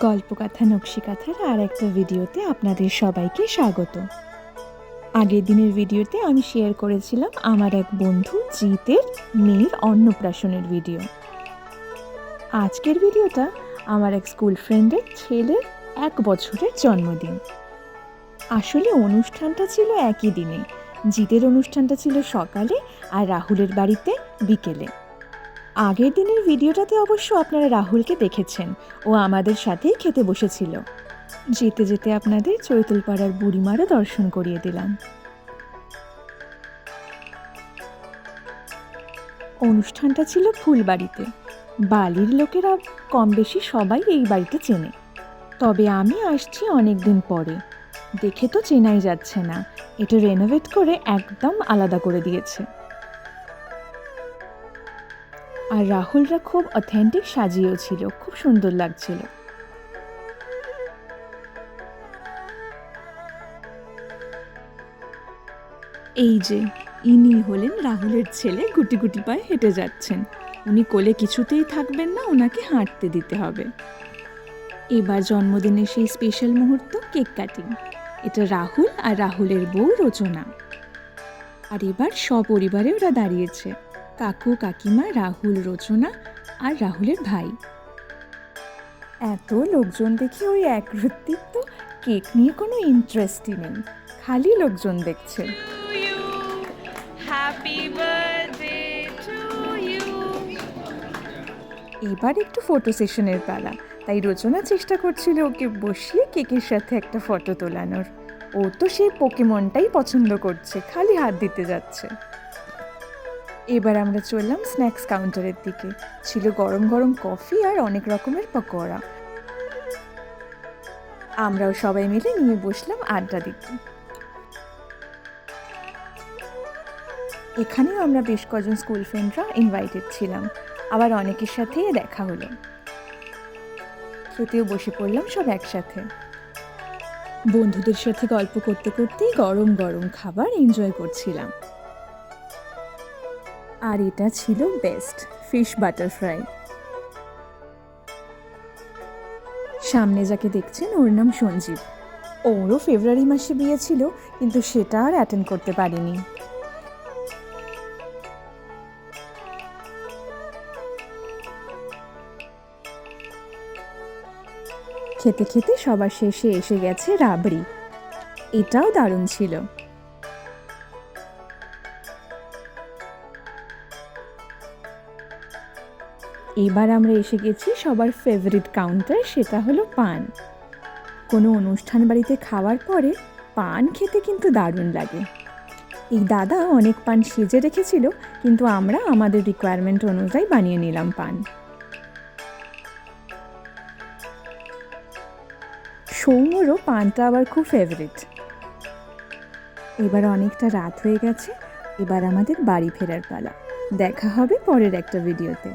গল্পকথা, নকশিকাথার আর একটা ভিডিওতে আপনাদের সবাইকে স্বাগত। আগের দিনের ভিডিওতে আমি শেয়ার করেছিলাম আমার এক বন্ধু জিতের মেয়ের অন্নপ্রাশনের ভিডিও। আজকের ভিডিওটা আমার এক স্কুল ফ্রেন্ডের ছেলের এক বছরের জন্মদিন। আসলে অনুষ্ঠানটা ছিল একই দিনে। জিতের অনুষ্ঠানটা ছিল সকালে আর রাহুলের বাড়িতে বিকেলে। আগের দিনের ভিডিওটাতে অবশ্য আপনারা রাহুলকে দেখেছেন। ও আমাদের সাথেই খেতে বসেছিল। যেতে যেতে আপনাদের চৈতলপাড়ার বুড়িমারও দর্শন করিয়ে দিলাম। অনুষ্ঠানটা ছিল ফুলবাড়িতে। বালির লোকেরা কম বেশি সবাই এই বাড়িতে চেনে। তবে আমি আসছি অনেক দিন পরে। দেখে তো চেনাই যাচ্ছে না। এটা রেনোভেট করে একদম আলাদা করে দিয়েছে। আর রাহুলরা খুব অথেন্টিক সাজিয়েও ছিল, খুব সুন্দর লাগছিল। এই যে, ইনি হলেন রাহুলের ছেলে, গুটি গুটি পায়ে হেঁটে যাচ্ছেন। উনি কোলে কিছুতেই থাকবেন না ওনাকে হাঁটতে দিতে হবে। এবার জন্মদিনের সেই স্পেশাল মুহূর্ত, কেক কাটিং। এটা রাহুল আর রাহুলের বউ রচনা। আর এবার সপরিবারে ওরা দাঁড়িয়েছে। কাকু কাকিমা রাহুল রচনা আর রাহুলের ভাই। এত লোকজন দেখে ওই একরত্তির তো কেক নিয়ে কোনো ইন্টারেস্টই নেই। খালি লোকজন দেখছে. এবার একটু ফটো সেশনের পালা। তাই রচনা চেষ্টা করছিল ওকে বসিয়ে কেকের সাথে একটা ফটো তোলানোর। ও তো সেই পোকেমনটাই পছন্দ করছে খালি হাত দিতে যাচ্ছে। এবার আমরা চললাম স্ন্যাক্স কাউন্টারের দিকে। ছিল গরম গরম কফি আর অনেক রকমের পকোড়া। আমরাও সবাই মিলে নিয়ে বসলাম আড্ডা দিতে। এখানেও আমরা বেশ কজন স্কুল ফ্রেন্ডরা ইনভাইটেড ছিলাম। আবার অনেকের সাথেই দেখা হলো। খেতেও বসে পড়লাম সব একসাথে। বন্ধুদের সাথে গল্প করতে করতেই গরম গরম খাবার এনজয় করছিলাম। আর এটা ছিল বেস্ট ফিশ বাটার ফ্রাই সামনে যাকে দেখছেন, ওর নাম সঞ্জীব। ওরও ফেব্রুয়ারি মাসে বিয়ে ছিল, কিন্তু সেটা আর অ্যাটেন্ড করতে পারিনি। খেতে খেতে সবার শেষে এসে গেছে রাবড়ি। এটাও দারুণ ছিল। এবার আমরা এসে গেছি সবার ফেভারিট কাউন্টার সেটা হলো পান। কোনো অনুষ্ঠান বাড়িতে খাওয়ার পরে পান খেতে কিন্তু দারুণ লাগে। এই দাদা অনেক পান সেজে রেখেছিল, কিন্তু আমরা আমাদের রিকোয়ারমেন্ট অনুযায়ী বানিয়ে নিলাম পান। সৌম্যরও পানটা আবার খুব ফেভারিট এবার অনেকটা রাত হয়ে গেছে, এবার আমাদের বাড়ি ফেরার পালা। দেখা হবে পরের একটা ভিডিওতে